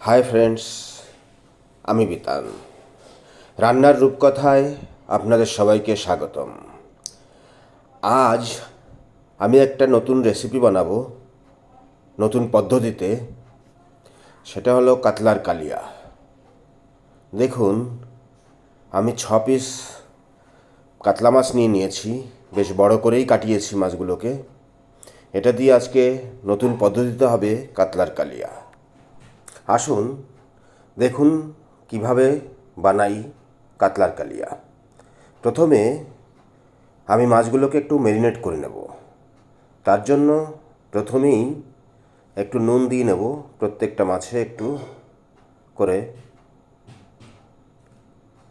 Hi friends, আমি বিতান। রান্নার রূপকথায় আপনাদের সবাইকে স্বাগতম। আজ আমি একটা নতুন রেসিপি বানাবো, নতুন পদ্ধতিতে। সেটা হলো কাতলার কালিয়া। দেখুন, আমি ছ পিস কাতলা মাছ নিয়ে নিয়েছি, বেশ বড় করেই কাটিয়েছি মাছগুলোকে। এটা দিয়ে আজকে নতুন পদ্ধতিতে হবে কাতলার কালিয়া। আসুন, দেখুন কীভাবে বানাই কাতলার কালিয়া। প্রথমে আমি মাছগুলোকে একটু ম্যারিনেট করে নেব। তার জন্য প্রথমেই একটু নুন দিয়ে নেব, প্রত্যেকটা মাছে একটু করে।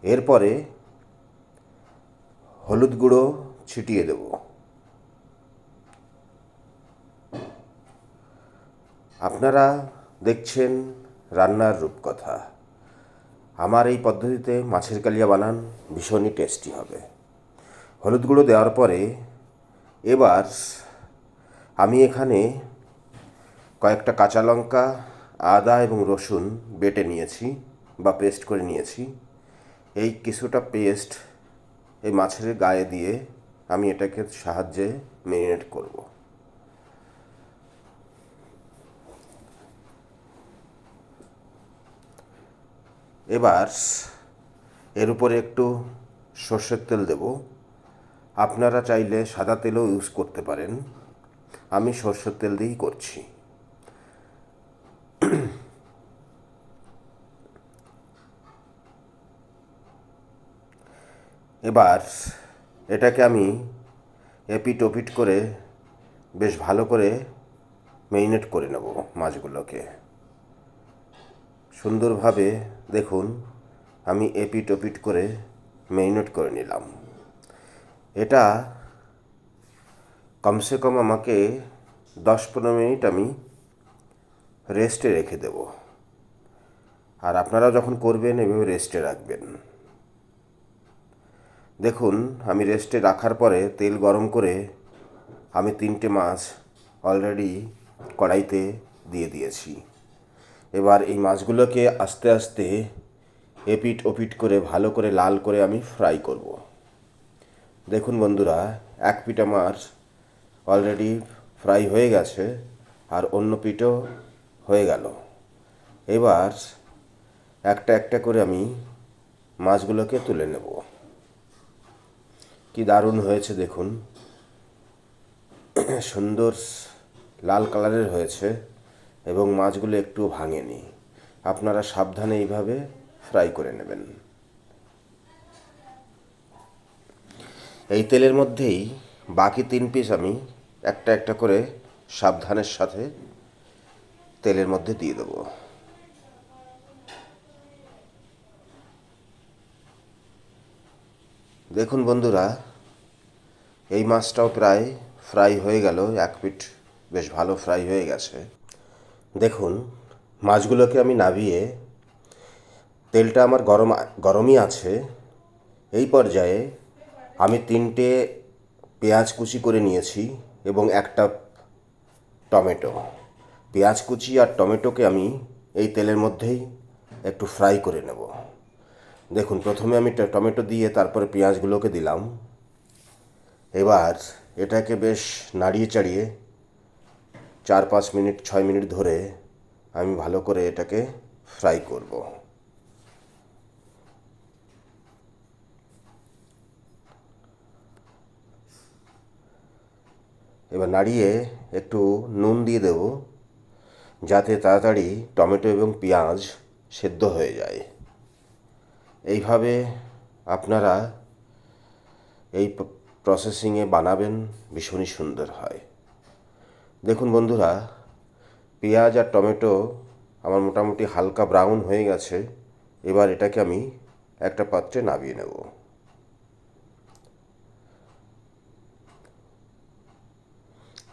এরপরে হলুদ গুঁড়ো ছিটিয়ে দেব। আপনারা দেখছেন রান্নার রূপকথা। আমার এই পদ্ধতিতে মাছের কালিয়া বানান ভীষণই টেস্টি হবে। হলুদ গুঁড়ো দেওয়ার পরে এবার আমি এখানে কয়েকটা কাঁচা লঙ্কা, আদা এবং রসুন বেটে নিয়েছি বা পেস্ট করে নিয়েছি। এই কিছুটা পেস্ট এই মাছের গায়ে দিয়ে আমি এটাকে সাহায্যে ম্যারিনেট করব। এবার এর উপরে একটু সর্ষের তেল দেব। আপনারা চাইলে সাদা তেলও ইউজ করতে পারেন। আমি সর্ষের তেল দিয়েই করছি। এবার এটাকে আমি এপিট ওপিট করে বেশ ভালো করে মেরিনেট করে নেব মাছগুলোকে। সুন্দরভাবে দেখুন, আমি এপিট ওপিট করে মেরিনেট করে নিলাম। এটা কমসে কম আমাকে দশ পনেরো মিনিট আমি রেস্টে রেখে দেব। আর আপনারা যখন করবেন, এভাবে রেস্টে রাখবেন। দেখুন, আমি রেস্টে রাখার পরে তেল গরম করে আমি তিনটে মাছ অলরেডি কড়াইতে দিয়ে দিয়েছি। এবার এই মাছগুলোকে আস্তে আস্তে এপিট ওপিট করে, ভালো করে লাল করে আমি ফ্রাই করব। দেখুন বন্ধুরা, এক পিঠা মাছ অলরেডি ফ্রাই হয়ে গেছে আর অন্য পিঠও হয়ে গেল। এবার একটা একটা করে আমি মাছগুলোকে তুলে নেব। কি দারুণ হয়েছে দেখুন। সুন্দর লাল কালারের হয়েছে। এবং মাছগুলো একটু ভাঙেনি আপনারা সাবধানে এইভাবে ফ্রাই করে নেবেন। এই তেলের মধ্যেই বাকি তিন পিস আমি একটা একটা করে সাবধানের সাথে তেলের মধ্যে দিয়ে দেবো। দেখুন বন্ধুরা, এই মাছটাও প্রায় ফ্রাই হয়ে গেল, এক পিঠ বেশ ভালো ফ্রাই হয়ে গেছে। দেখুন, মাছগুলোকে আমি নাবিয়ে তেলটা আমার গরম গরমই আছে। এই পর্যায়ে আমি তিনটে পেঁয়াজ কুচি করে নিয়েছি এবং একটা টমেটো। পেঁয়াজ কুচি আর টমেটোকে আমি এই তেলের মধ্যেই একটু ফ্রাই করে নেব। দেখুন, প্রথমে আমি টমেটো দিয়ে তারপরে পেঁয়াজগুলোকে দিলাম। এবার এটাকে বেশ নাড়িয়ে চাড়িয়ে চার পাঁচ মিনিট, ছয় মিনিট ধরে আমি ভালো করে এটাকে ফ্রাই করব। এবার নাড়িয়ে একটু নুন দিয়ে দেব, যাতে তাড়াতাড়ি টমেটো এবং পেঁয়াজ সেদ্ধ হয়ে যায়। এইভাবে আপনারা এই প্রসেসিংয়ে বানাবেন, ভীষণই সুন্দর হয়। দেখুন বন্ধুরা, পেঁয়াজ আর টমেটো আমার মোটামুটি হালকা ব্রাউন হয়ে গেছে। এবার এটাকে আমি একটা পাত্রে নামিয়ে নেব।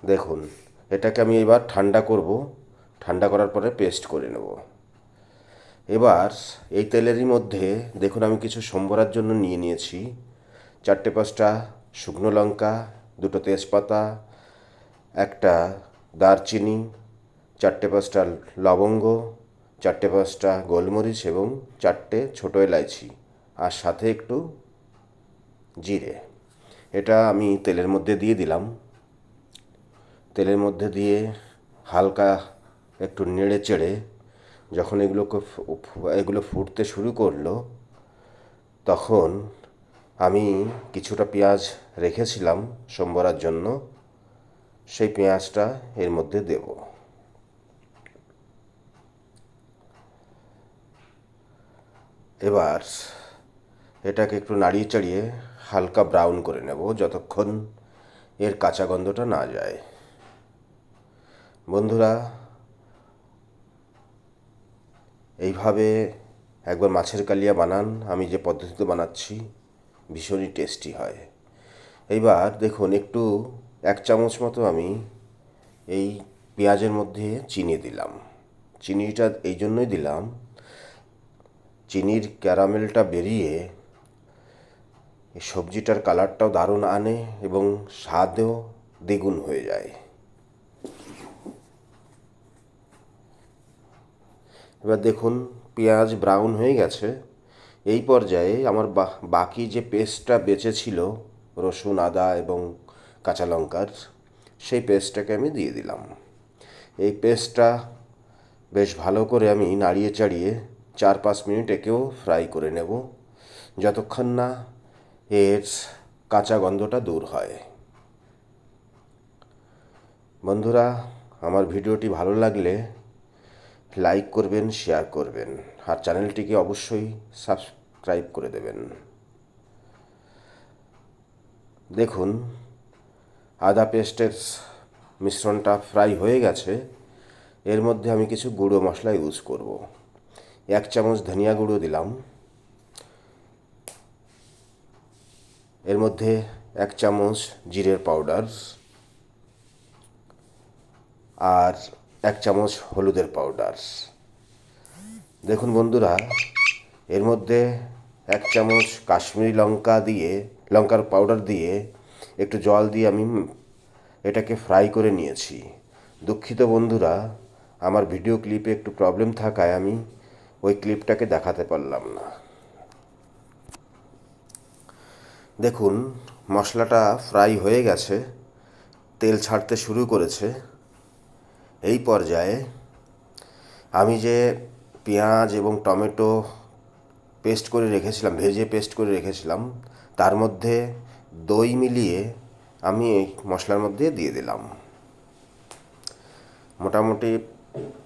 দেখুন, এটাকে আমি এবার ঠান্ডা করব। ঠান্ডা করার পরে পেস্ট করে নেব। এবার এই তেলেরই মধ্যে দেখুন আমি কিছু সম্বরার জন্য নিয়ে নিয়েছি। চারটে পাঁচটা শুকনো লঙ্কা, দুটো তেজপাতা একটা দারচিনি, চারটে পাঁচটা লবঙ্গ, চারটে পাঁচটা গোলমরিচ এবং চারটে ছোটো এলাইচি আর সাথে একটু জিরে। এটা আমি তেলের মধ্যে দিয়ে দিলাম। তেলের মধ্যে দিয়ে হালকা একটু নেড়ে চেড়ে যখন এগুলোকে এগুলো ফুটতে শুরু করল, তখন আমি কিছুটা পেঁয়াজ রেখেছিলাম সোমবারের জন্য। সেই পেঁয়াজটা এর মধ্যে দেব। এবার এটাকে একটু নাড়িয়ে চাড়িয়ে হালকা ব্রাউন করে নেব যতক্ষণ এর কাঁচা গন্ধটা না যায়। বন্ধুরা, এইভাবে একবার মাছের কালিয়া বানান। আমি যে পদ্ধতিতে বানাচ্ছি ভীষণই টেস্টি হয়। এইবার দেখুন, একটু এক চামচ মতো আমি এই পেঁয়াজের মধ্যে চিনি দিলাম। চিনিটা এই জন্যই দিলাম, চিনির ক্যারামেলটা বেরিয়ে সবজিটার কালারটাও দারুণ আনে এবং স্বাদও দ্বিগুণ হয়ে যায়। এবার দেখুন, পেঁয়াজ ব্রাউন হয়ে গেছে। এই পর্যায়ে আমার বাকি যে পেস্টটা বেঁচে ছিল রসুন, আদা এবং কাঁচা লঙ্কার সেই পেস্টটাকে আমি দিয়ে দিলাম। এই পেস্টটা বেশ ভালো করে আমি নাড়িয়ে চাড়িয়ে চার পাঁচ মিনিট একেও ফ্রাই করে নেব, যতক্ষণ না এর কাঁচা গন্ধটা দূর হয়। বন্ধুরা, আমার ভিডিওটি ভালো লাগলে লাইক করবেন, শেয়ার করবেন, আর চ্যানেলটিকে অবশ্যই সাবস্ক্রাইব করে দেবেন। দেখুন আদা পেস্টের মিশ্রণটা ফ্রাই হয়ে গেছে। এর মধ্যে আমি কিছু গুঁড়ো মশলা ইউজ করব। এক চামচ ধনিয়া গুঁড়ো দিলাম। এর মধ্যে এক চামচ জিরের পাউডার আর এক চামচ হলুদের পাউডার। দেখুন বন্ধুরা, এর মধ্যে এক চামচ কাশ্মীরি লঙ্কা দিয়ে, লঙ্কার পাউডার দিয়ে একটু জল দিয়ে আমি এটাকে ফ্রাই করে নিয়েছি। দুঃখিত বন্ধুরা, আমার ভিডিও ক্লিপে একটু প্রবলেম থাকায় আমি ওই ক্লিপটাকে দেখাতে পারলাম না। দেখুন, মশলাটা ফ্রাই হয়ে গেছে, তেল ছাড়তে শুরু করেছে। এই পর্যায়ে আমি যে পেঁয়াজ এবং টমেটো পেস্ট করে রেখেছিলাম, ভেজে পেস্ট করে রেখেছিলাম, তার মধ্যে দই মিলিয়ে আমি এই মশলার মধ্যে দিয়ে দিলাম। মোটামুটি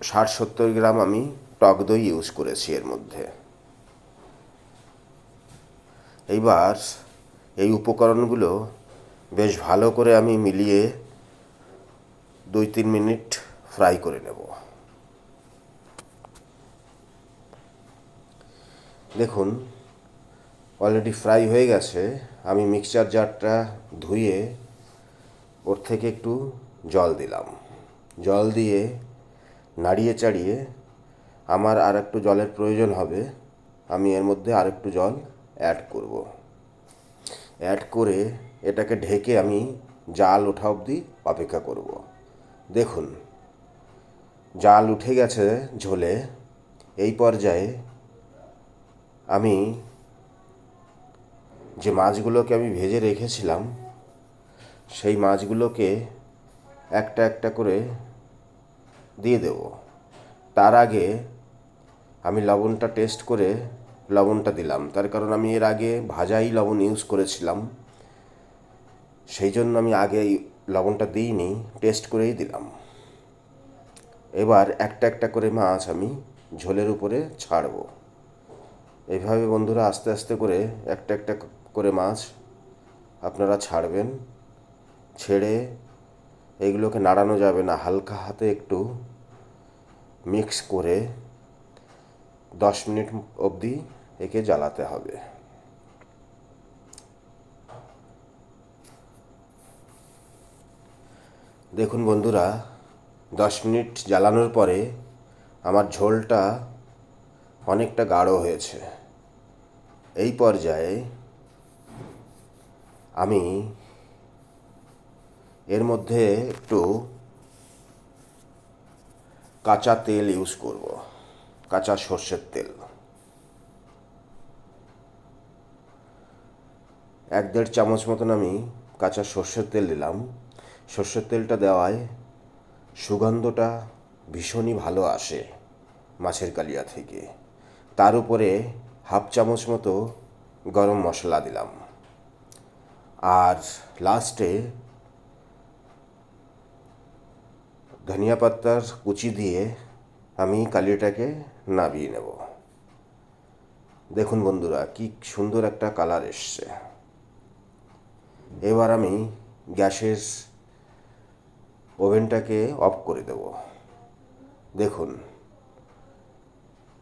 ষাট সত্তর গ্রাম আমি টক দই ইউজ করেছি এর মধ্যে। এইবার এই উপকরণগুলো বেশ ভালো করে আমি মিলিয়ে দুই তিন মিনিট ফ্রাই করে নেব। দেখুন অলরেডি ফ্রাই হয়ে গেছে। আমি মিক্সচার জারটা ধুয়ে ওর থেকে একটু জল দিলাম। জল দিয়ে নাড়িয়ে চাড়িয়ে আমার আর একটু জলের প্রয়োজন হবে, আমি এর মধ্যে আর একটু জল অ্যাড করব। অ্যাড করে এটাকে ঢেকে আমি জাল ওঠা অবধি অপেক্ষা করব। দেখুন, জাল উঠে গেছে ঝোলে, এই পর্যায়ে আমি যে মাছগুলোকে আমি ভেজে রেখেছিলাম, সেই মাছগুলোকে একটা একটা করে দিয়ে দেব। তার আগে আমি লবণটা টেস্ট করে লবণটা দিলাম। তার কারণ আমি এর আগে ভাজাই লবণ ইউজ করেছিলাম। সেই জন্য আমি আগে লবণটা দিইনি, টেস্ট করেই দিলাম। এবার একটা একটা করে মাছ আমি ঝোলের উপরে ছাড়বো। এভাবে বন্ধুরা আস্তে আস্তে করে একটা একটা করে মাছ আপনারা ছাড়বেন, ছেড়ে এগুলোকে নাড়ানো যাবে না। হালকা হাতে একটু মিক্স করে দশ মিনিট অবধি একে জ্বালাতে হবে। দেখুন বন্ধুরা, দশ মিনিট জ্বালানোর পরে আমার ঝোলটা অনেকটা গাঢ় হয়েছে। এই পর্যায়ে আমি এর মধ্যে একটু কাঁচা তেল ইউজ করব, কাঁচা সর্ষের তেল। এক দেড় চামচ মতন আমি কাঁচা সর্ষের তেল দিলাম। সর্ষের তেলটা দেওয়ায় সুগন্ধটা ভীষণই ভালো আসে মাছের কালিয়া থেকে। তার উপরে হাফ চামচ মতো গরম মশলা দিলাম। আর লাস্টে ধনিয়া পাতার কুচি দিয়ে আমি কালিয়াটাকে নাবিয়ে নেব। দেখুন বন্ধুরা, কি সুন্দর একটা কালার এসছে। এবার আমি গ্যাসের ওভেনটাকে অফ করে দেব। দেখুন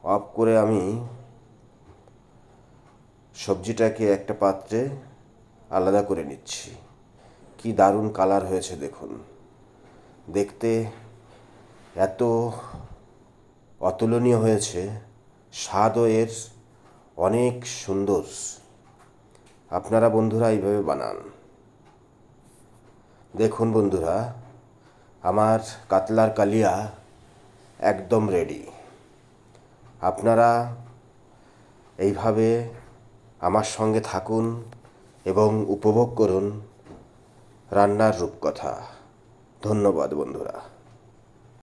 অফ করে আমি সবজিটাকে একটা পাত্রে আলাদা করে নিচ্ছি। কি দারুণ কালার হয়েছে দেখুন। দেখতে এত অতুলনীয় হয়েছে। স্বাদও এর অনেক সুন্দর। আপনারা বন্ধুরা এইভাবে বানান। দেখুন বন্ধুরা, আমার কাতলার কালিয়া একদম রেডি আপনারা এইভাবে আমার সঙ্গে থাকুন। এবং উপভোগ করুন রান্নার রূপকথা। ধন্যবাদ বন্ধুরা।